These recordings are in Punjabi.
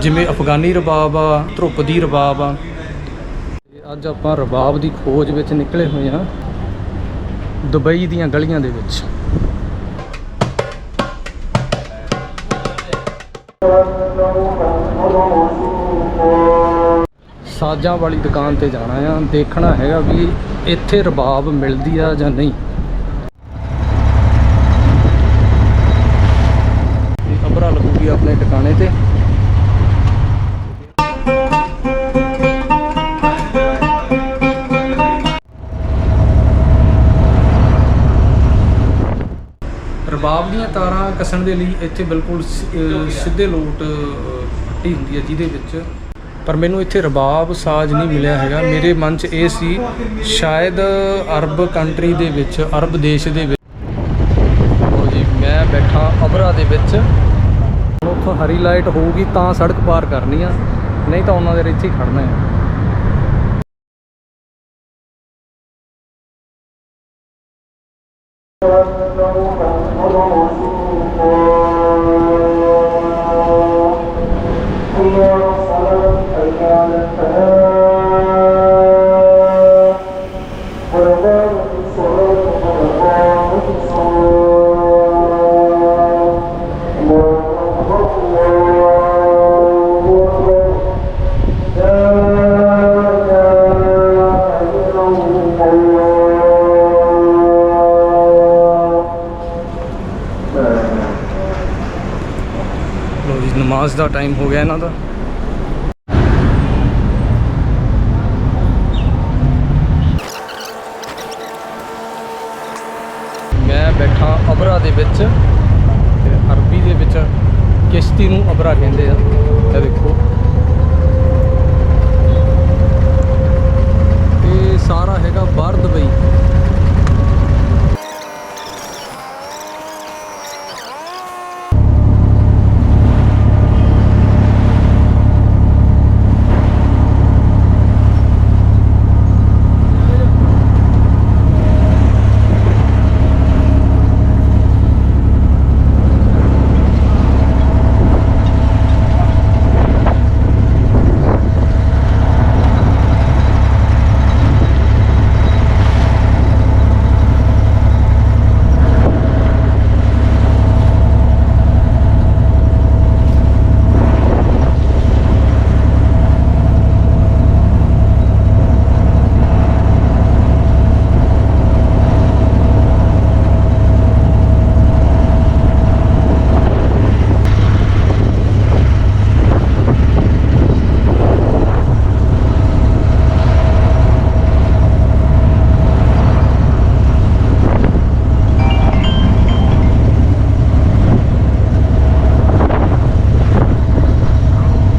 ਜਿਵੇਂ ਅਫਗਾਨੀ ਰਬਾਬ ਆ, ਧਰੁਪਦੀ ਰਬਾਬ ਆ। ਅੱਜ ਆਪਾਂ ਰਬਾਬ ਦੀ ਖੋਜ ਵਿੱਚ ਨਿਕਲੇ ਹੋਏ ਹਾਂ ਦੁਬਈ ਦੀਆਂ ਗਲੀਆਂ ਦੇ ਵਿੱਚ। ਸਾਜ਼ਾਂ ਵਾਲੀ ਦੁਕਾਨ ਤੇ ਜਾਣਾ ਆ, ਦੇਖਣਾ ਹੈਗਾ ਵੀ ਇੱਥੇ ਰਬਾਬ ਮਿਲਦੀ ਆ ਜਾਂ ਨਹੀਂ। ਕੱਸਣ ਦੇ ਲਈ ਇੱਥੇ ਬਿਲਕੁਲ ਸਿੱਧੇ ਲੋਟ ਪੱਟੀ ਹੁੰਦੀ ਹੈ ਜਿਹਦੇ ਵਿੱਚ। ਪਰ ਮੈਨੂੰ ਇੱਥੇ ਰਬਾਬ ਸਾਜ਼ ਨਹੀਂ ਮਿਲਿਆ ਹੈਗਾ। ਮੇਰੇ ਮਨ 'ਚ ਇਹ ਸੀ ਸ਼ਾਇਦ ਅਰਬ ਕੰਟਰੀ ਦੇ ਵਿੱਚ ਅਰਬ ਦੇਸ਼ ਦੇ ਵਿੱਚ। ਲਓ ਜੀ ਮੈਂ ਬੈਠਾ ਅਬਰਾ ਦੇ ਵਿੱਚ। ਉੱਥੋਂ ਹਰੀ ਲਾਈਟ ਹੋਊਗੀ ਤਾਂ ਸੜਕ ਪਾਰ ਕਰਨੀ ਆ। ਨਹੀਂ ਤਾਂ ਉਹਨਾਂ ਦੇ ਇੱਥੇ ਹੀ ਖੜਨਾ ਹੈ। ਲੋ ਜੀ, ਨਮਾਜ਼ ਦਾ ਟਾਈਮ ਹੋ ਗਿਆ ਇਹਨਾਂ ਦਾ। ਮੈਂ ਬੈਠਾ ਅਬਰਾ ਦੇ ਵਿੱਚ ਅਰਬੀ ਦੇ ਵਿੱਚ ਕਿਸ਼ਤੀ ਨੂੰ ਅਬਰਾ ਕਹਿੰਦੇ ਆ। ਇਹ ਦੇਖੋ ਇਹ ਸਾਰਾ ਹੈਗਾ ਬਾਹਰ ਦੁਬਈ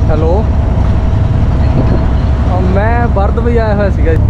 ਹੈਲੋ ਮੈਂ ਬਰਦ ਵੀ ਆਇਆ ਹੋਇਆ ਸੀਗਾ ਜੀ।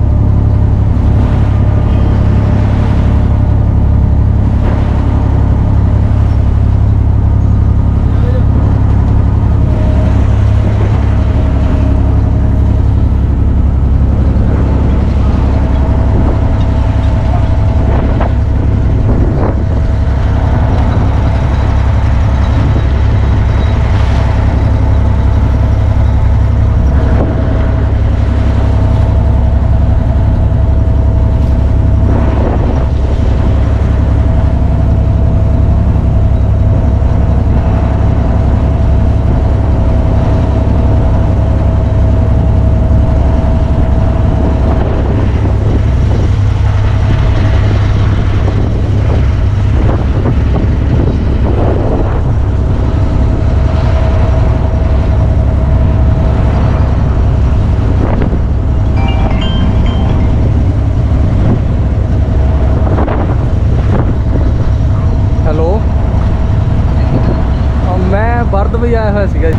ਹੈਲੋ ਅਹ ਮੈਂ ਬਰਦ ਵੀ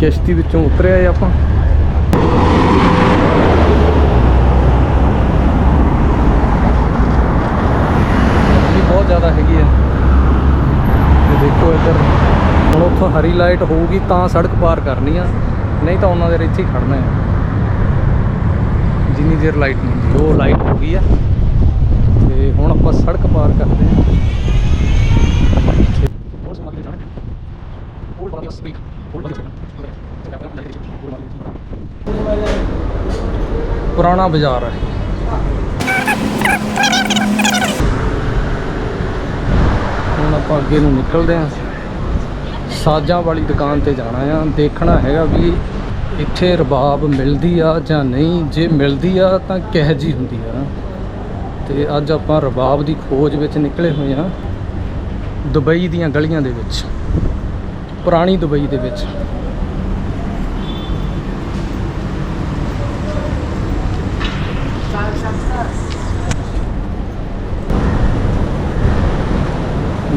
ਕਿਸ਼ਤੀ ਵਿੱਚੋਂ ਉਤਰਿਆ ਆਪਾਂ। ਬਹੁਤ ਜ਼ਿਆਦਾ ਹੈਗੀ ਹੈ ਤੇ ਦੇਖੋ ਇੱਧਰ, ਹੁਣ ਉੱਥੋਂ ਹਰੀ ਲਾਈਟ ਹੋਊਗੀ ਤਾਂ ਸੜਕ ਪਾਰ ਕਰਨੀ ਆ, ਨਹੀਂ ਤਾਂ ਉਹਨਾਂ ਦੇ ਇੱਥੇ ਹੀ ਖੜਨਾ ਹੈ ਜਿੰਨੀ ਦੇਰ ਲਾਈਟ ਨਹੀਂ ਹੁੰਦੀ, ਉਹ ਲਾਈਟ ਹੋ ਗਈ ਆ। ਤੇ ਹੁਣ ਆਪਾਂ ਸੜਕ ਪਾਰ ਕਰਦੇ ਹਾਂ। ਪੁਰਾਣਾ ਬਾਜ਼ਾਰ ਹੈ। ਹੁਣ ਆਪਾਂ ਅੱਗੇ ਨੂੰ ਨਿਕਲਦੇ ਹਾਂ। ਸਾਜਾਂ ਵਾਲੀ ਦੁਕਾਨ ਤੇ ਜਾਣਾ ਆ। ਦੇਖਣਾ ਹੈਗਾ ਵੀ ਇੱਥੇ ਰਬਾਬ ਮਿਲਦੀ ਆ ਜਾਂ ਨਹੀਂ। ਜੇ ਮਿਲਦੀ ਆ ਤਾਂ ਕਿਹੋ ਜੀ ਹੁੰਦੀ ਆ। ਤੇ ਅੱਜ ਆਪਾਂ ਰਬਾਬ ਦੀ ਖੋਜ ਵਿੱਚ ਨਿਕਲੇ ਹੋਏ ਆ ਦੁਬਈ ਦੀਆਂ ਗਲੀਆਂ ਦੇ ਵਿੱਚ। ਪੁਰਾਣੀ ਦੁਬਈ ਦੇ ਵਿੱਚ।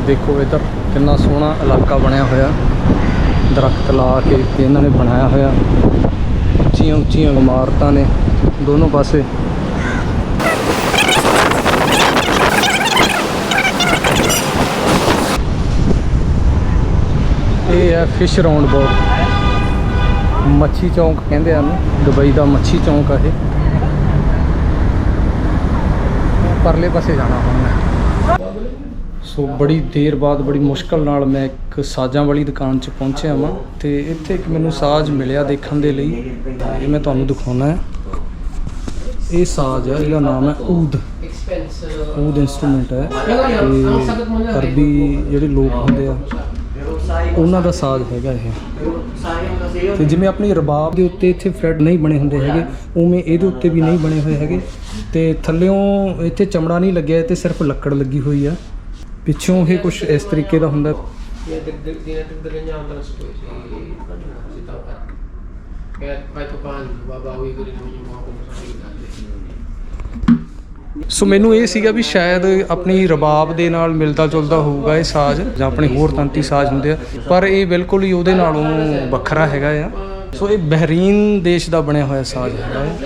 ਦੇਖੋ ਇੱਧਰ ਕਿੰਨਾ ਸੋਹਣਾ ਇਲਾਕਾ ਬਣਿਆ ਹੋਇਆ। ਦਰਖਤ ਲਾ ਕੇ ਇਹਨਾਂ ਨੇ ਬਣਾਇਆ ਹੋਇਆ। ਉੱਚੀਆਂ ਉੱਚੀਆਂ ਇਮਾਰਤਾਂ ਨੇ ਦੋਨੋਂ ਪਾਸੇ। ਇਹ ਹੈ ਫਿਸ਼ ਰਾਉਂਡ ਬੋਰਡ ਮੱਛੀ ਚੌਂਕ ਕਹਿੰਦੇ ਆ ਨੂੰ ਦੁਬਈ ਦਾ ਮੱਛੀ ਚੌਂਕ ਆ ਇਹ। ਪਰਲੇ ਪਾਸੇ ਜਾਣਾ ਹੁਣ ਮੈਂ। ਸੋ ਬੜੀ ਦੇਰ ਬਾਅਦ, ਬੜੀ ਮੁਸ਼ਕਲ ਨਾਲ ਮੈਂ ਇੱਕ ਸਾਜ਼ਾਂ ਵਾਲੀ ਦੁਕਾਨ 'ਚ ਪਹੁੰਚਿਆ ਵਾਂ ਤੇ ਇੱਥੇ ਇੱਕ ਮੈਨੂੰ ਸਾਜ਼ ਮਿਲਿਆ ਦੇਖਣ ਦੇ ਲਈ। ਇਹ ਮੈਂ ਤੁਹਾਨੂੰ ਦਿਖਾਉਣਾ ਹੈ। ਇਹ ਸਾਜ਼ ਹੈ ਇਹਦਾ ਨਾਮ ਹੈ ਊਦ। ਊਦ ਇਨਸਟਰੂਮੈਂਟ ਹੈ। ਤੇ ਅਰਬੀ ਜਿਹੜੇ ਲੋਕ ਹੁੰਦੇ ਆ, ਉਹਨਾਂ ਦਾ ਸਾਜ਼ ਹੈਗਾ ਇਹ। ਤੇ ਜਿਵੇਂ ਆਪਣੀ ਰਬਾਬ ਦੇ ਉੱਤੇ ਇੱਥੇ ਫਰੈਡ ਨਹੀਂ ਬਣੇ ਹੁੰਦੇ ਹੈਗੇ, ਉਵੇਂ ਇਹਦੇ ਉੱਤੇ ਵੀ ਨਹੀਂ ਬਣੇ ਹੋਏ ਹੈਗੇ। ਤੇ ਥੱਲਿਓਂ ਇੱਥੇ ਚਮੜਾ ਨਹੀਂ ਲੱਗਿਆ ਤੇ ਸਿਰਫ ਲੱਕੜ ਲੱਗੀ ਹੋਈ ਆ। ਪਿੱਛੋਂ ਇਹ ਕੁਝ ਇਸ ਤਰੀਕੇ ਦਾ ਹੁੰਦਾ। babawi. ਸੋ ਮੈਨੂੰ ਇਹ ਸੀਗਾ ਵੀ ਸ਼ਾਇਦ ਆਪਣੀ ਰਬਾਬ ਦੇ ਨਾਲ ਮਿਲਦਾ ਜੁਲਦਾ ਹੋਊਗਾ ਇਹ ਸਾਜ਼ ਜਾਂ ਆਪਣੇ ਹੋਰ ਤੰਤੀ ਸਾਜ਼ ਹੁੰਦੇ ਆ। ਪਰ ਇਹ ਬਿਲਕੁਲ ਹੀ ਉਹਦੇ ਨਾਲੋਂ ਵੱਖਰਾ ਹੈਗਾ ਆ। ਸੋ ਇਹ ਬਹਿਰੀਨ ਦੇਸ਼ ਦਾ ਬਣਿਆ ਹੋਇਆ ਸਾਜ਼ ਹੈਗਾ ਹੈ।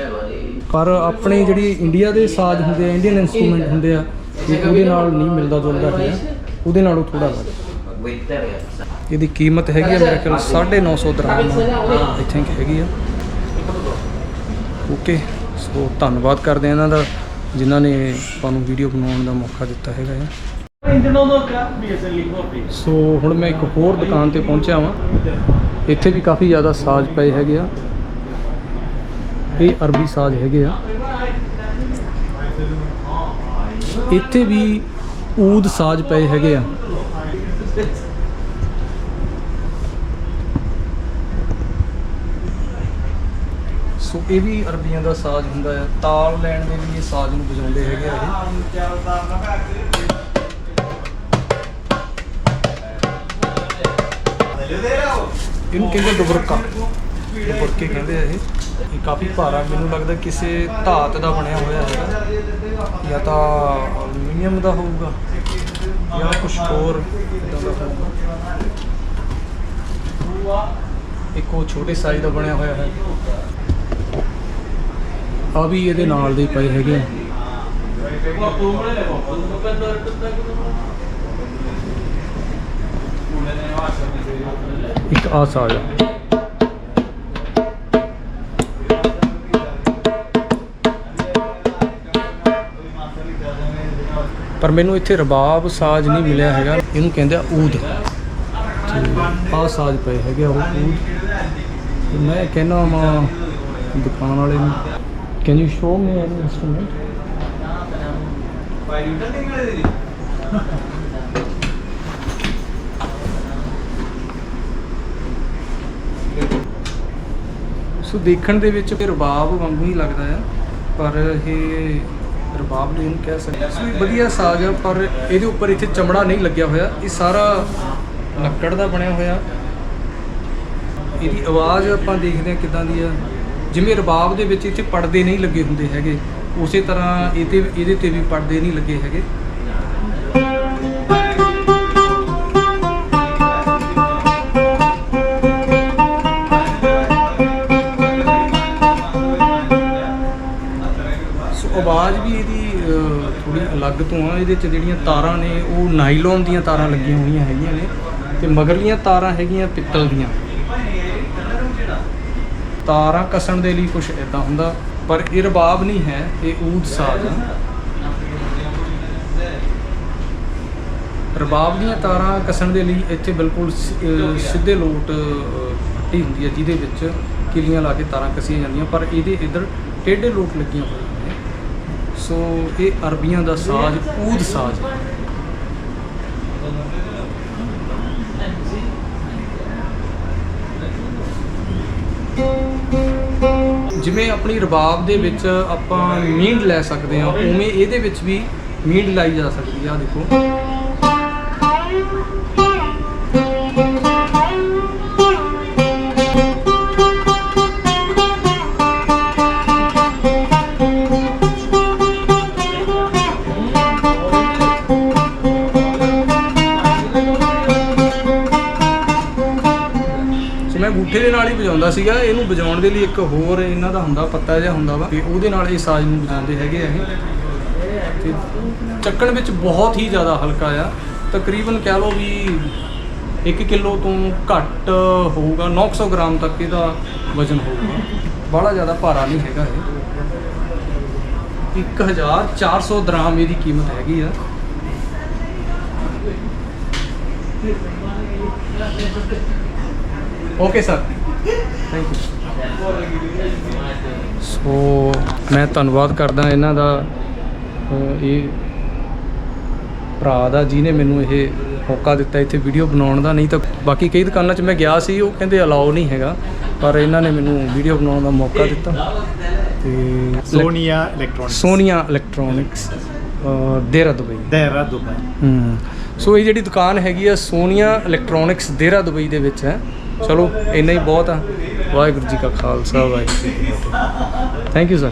ਪਰ ਆਪਣੇ ਜਿਹੜੀ ਇੰਡੀਆ ਦੇ ਸਾਜ਼ ਹੁੰਦੇ ਆ ਇੰਡੀਅਨ ਇਨਸਟਰੂਮੈਂਟ ਹੁੰਦੇ ਆ ਉਹਦੇ ਨਾਲ ਨਹੀਂ ਮਿਲਦਾ ਜੁਲਦਾ ਹੈਗਾ ਉਹਦੇ ਨਾਲੋਂ ਥੋੜਾ ਅਲੱਗ ਇਹਦੀ ਕੀਮਤ ਹੈਗੀ ਆ ਮੇਰੇ ਖਿਆਲ 950 ਦਰਾਮ। ਆਈ ਥਿੰਕ ਹੈਗੀ ਆ। ਓਕੇ ਸੋ ਧੰਨਵਾਦ ਕਰਦੇ ਆ ਇਹਨਾਂ ਦਾ ਜਿਨ੍ਹਾਂ ਨੇ ਆਪਾਂ ਨੂੰ ਵੀਡੀਓ ਬਣਾਉਣ ਦਾ ਮੌਕਾ ਦਿੱਤਾ ਹੈਗਾ ਆ। ਸੋ ਹੁਣ ਮੈਂ ਇੱਕ ਹੋਰ ਦੁਕਾਨ ਤੇ ਪਹੁੰਚਿਆ ਵਾਂ। ਇੱਥੇ ਵੀ ਕਾਫੀ ਜ਼ਿਆਦਾ ਸਾਜ਼ ਪਏ ਹੈਗੇ ਆ। ਇਹ ਅਰਬੀ ਸਾਜ਼ ਹੈਗੇ ਆ। ਇੱਥੇ ਵੀ ਊਦ ਸਾਜ਼ ਪਏ ਹੈਗੇ ਆ। ਸੋ ਇਹ ਵੀ ਅਰਬੀਆਂ ਦਾ ਸਾਜ਼ ਹੁੰਦਾ ਹੈ ਤਾਲ ਲੈਣ ਦੇ ਲਈ ਇਹ ਸਾਜ਼ ਨੂੰ ਵਜਾਉਂਦੇ ਹੈਗੇ ਆ ਇਹ। ਇਹਨੂੰ ਕਹਿੰਦੇ ਦੁਬਰਕਾ। ਦੁਬਰਕੇ ਕਹਿੰਦੇ ਆ ਇਹ। ਇਹ ਕਾਫੀ ਭਾਰਾ। ਮੈਨੂੰ ਲੱਗਦਾ ਕਿਸੇ ਧਾਤ ਦਾ ਬਣਿਆ ਹੋਇਆ ਹੈਗਾ। ਜਾਂ ਤਾਂ ਐਲੂਮੀਨੀਅਮ ਦਾ ਹੋਊਗਾ ਜਾਂ ਕੁਝ ਹੋਰ ਇੱਦਾਂ ਦਾ ਹੋਊਗਾ। ਇੱਕ ਉਹ ਛੋਟੇ ਸਾਈਜ਼ ਦਾ ਬਣਿਆ ਹੋਇਆ ਹੈ। ਆ ਵੀ ਇਹਦੇ ਨਾਲ ਦੇ ਪਏ ਹੈਗੇ ਆ। ਇੱਕ ਆ ਸਾਜ਼ ਪਰ ਮੈਨੂੰ ਇੱਥੇ ਰਬਾਬ ਸਾਜ਼ ਨਹੀਂ ਮਿਲਿਆ ਹੈਗਾ। ਇਹਨੂੰ ਕਹਿੰਦੇ ਆ ਊਦ ਤੇ ਸਾਜ਼ ਪਏ ਹੈਗੇ ਆ ਉਹ ਊਦ ਮੈਂ ਕਹਿੰਦਾ ਵਾਂ ਦੁਕਾਨ ਵਾਲੇ ਨੂੰ can you show me any instrument ਸੋ ਦੇਖਣ ਦੇ ਵਿੱਚ ਰਬਾਬ ਵਾਂਗੂ ਹੀ ਲੱਗਦਾ ਆ, ਪਰ ਇਹ ਰਬਾਬ ਨਹੀਂ ਇਹਨੂੰ ਕਹਿ ਸਕਦੇ ਸੋ ਇਹ ਵਧੀਆ ਸਾਜ਼ ਆ, ਪਰ ਇਹਦੇ ਉੱਪਰ ਇੱਥੇ ਚਮੜਾ ਨਹੀਂ ਲੱਗਿਆ ਹੋਇਆ। ਇਹ ਸਾਰਾ ਲੱਕੜ ਦਾ ਬਣਿਆ ਹੋਇਆ। ਇਹਦੀ ਆਵਾਜ਼ ਆਪਾਂ ਦੇਖਦੇ ਹਾਂ ਕਿਦਾਂ ਦੀ ਆ। ਜਿਵੇਂ ਰਬਾਬ ਦੇ ਵਿੱਚ ਇੱਥੇ ਪਰਦੇ ਨਹੀਂ ਲੱਗੇ ਹੁੰਦੇ ਹੈਗੇ, ਉਸੇ ਤਰ੍ਹਾਂ ਇਹਦੇ ਇਹਦੇ ਤੇ ਵੀ ਪਰਦੇ ਨਹੀਂ ਲੱਗੇ ਹੈਗੇ। ਅਲੱਗ ਤੋਂ ਆ ਇਹਦੇ 'ਚ ਜਿਹੜੀਆਂ ਤਾਰਾਂ ਨੇ ਉਹ ਨਾਈਲੋਨ ਦੀਆਂ ਤਾਰਾਂ ਲੱਗੀਆਂ ਹੋਈਆਂ ਹੈਗੀਆਂ ਨੇ ਤੇ ਮਗਰਲੀਆਂ ਤਾਰਾਂ ਹੈਗੀਆਂ ਪਿੱਤਲ ਦੀਆਂ। ਤਾਰਾਂ ਕਸਣ ਦੇ ਲਈ ਕੁਝ ਇਦਾਂ ਹੁੰਦਾ ਪਰ ਇਹ ਰਬਾਬ ਨਹੀਂ ਹੈ ਇਹ ਊਦ ਸਾਜ਼ ਆ। ਰਬਾਬ ਦੀਆਂ ਤਾਰਾਂ ਕਸਣ ਦੇ ਲਈ ਇੱਥੇ ਬਿਲਕੁਲ ਸਿੱਧੇ ਲੋਟ ਅਹ, ਪੱਟੀ ਹੁੰਦੀ ਹੈ ਜਿਹਦੇ ਵਿੱਚ ਕਿਲੀਆਂ ਲਾ ਕੇ ਤਾਰਾਂ ਕਸੀਆਂ ਜਾਂਦੀਆਂ ਪਰ ਇਹਦੇ ਇੱਧਰ ਟੇਢੇ ਲੋਟ ਲੱਗੀਆਂ ਹੋਈਆਂ। ਸੋ ਇਹ ਅਰਬੀਆਂ ਦਾ ਸਾਜ਼, ਊਦ ਸਾਜ਼ ਜਿਵੇਂ ਆਪਣੀ ਰਬਾਬ ਦੇ ਵਿੱਚ ਆਪਾਂ ਮੀਂਡ ਲੈ ਸਕਦੇ ਹਾਂ, ਉਵੇਂ ਇਹਦੇ ਵਿੱਚ ਵੀ ਮੀਂਡ ਲਾਈ ਜਾ ਸਕਦੀ ਆ ਦੇਖੋ। ਦੇ ਸੀਗਾ, ਇਹਨੂੰ ਵਜਾਉਣ ਦੇ ਲਈ ਇੱਕ ਹੋਰ ਇਹਨਾਂ ਦਾ ਹੁੰਦਾ, ਪੱਤਾ ਜਿਹਾ ਹੁੰਦਾ ਵਾ, ਤੇ ਉਹਦੇ ਨਾਲ ਇਹ ਸਾਜ਼ ਨੂੰ ਵਜਾਉਂਦੇ ਹੈਗੇ ਆ ਇਹ। ਤੇ ਚੱਕਣ ਵਿੱਚ ਬਹੁਤ ਹੀ ਜ਼ਿਆਦਾ ਹਲਕਾ ਆ। ਤਕਰੀਬਨ ਕਹਿ ਲਓ ਵੀ 1 ਕਿਲੋ ਤੋਂ ਘੱਟ ਹੋਊਗਾ 900 ਗ੍ਰਾਮ ਤੱਕ ਇਹਦਾ ਵਜ਼ਨ ਹੋਊਗਾ। ਬੜਾ ਜ਼ਿਆਦਾ ਭਾਰਾ ਨਹੀਂ ਹੈਗਾ ਇਹ। 1400 ਦਰਾਮ ਇਹਦੀ ਕੀਮਤ ਹੈਗੀ ਆ। Okay, sir. Thank you so ਮੈਂ ਧੰਨਵਾਦ ਕਰਦਾ ਇਹਨਾਂ ਦਾ ਇਹ ਭਰਾ ਦਾ ਜਿਹਨੇ ਮੈਨੂੰ ਇਹ ਮੌਕਾ ਦਿੱਤਾ ਇੱਥੇ ਵੀਡੀਓ ਬਣਾਉਣ ਦਾ। ਨਹੀਂ ਤਾਂ ਬਾਕੀ ਕਈ ਦੁਕਾਨਾਂ 'ਚ ਮੈਂ ਗਿਆ ਸੀ ਉਹ ਕਹਿੰਦੇ ਅਲਾਉ ਨਹੀਂ ਹੈਗਾ ਪਰ ਇਹਨਾਂ ਨੇ ਮੈਨੂੰ ਵੀਡੀਓ ਬਣਾਉਣ ਦਾ ਮੌਕਾ ਦਿੱਤਾ। ਤੇ Sonia Electronics. Sonia electronics Dera Dubai Dera Dubai. ਹੂੰ। ਸੋ ਇਹ ਜਿਹੜੀ ਦੁਕਾਨ ਹੈਗੀ ਆ ਸੋਨੀਆ ਇਲੈਕਟ੍ਰੋਨਿਕਸ ਦੇਰਾ ਦੁਬਈ ਦੇ ਵਿੱਚ ਹੈ। ਚਲੋ, ਇੰਨਾ ਹੀ ਬਹੁਤ ਆ। ਵਾਹਿਗੁਰੂ ਜੀ ਕਾ ਖਾਲਸਾ, ਵਾਹਿਗੁਰੂ ਜੀ ਕੀ ਫਤਿਹ। Thank you sir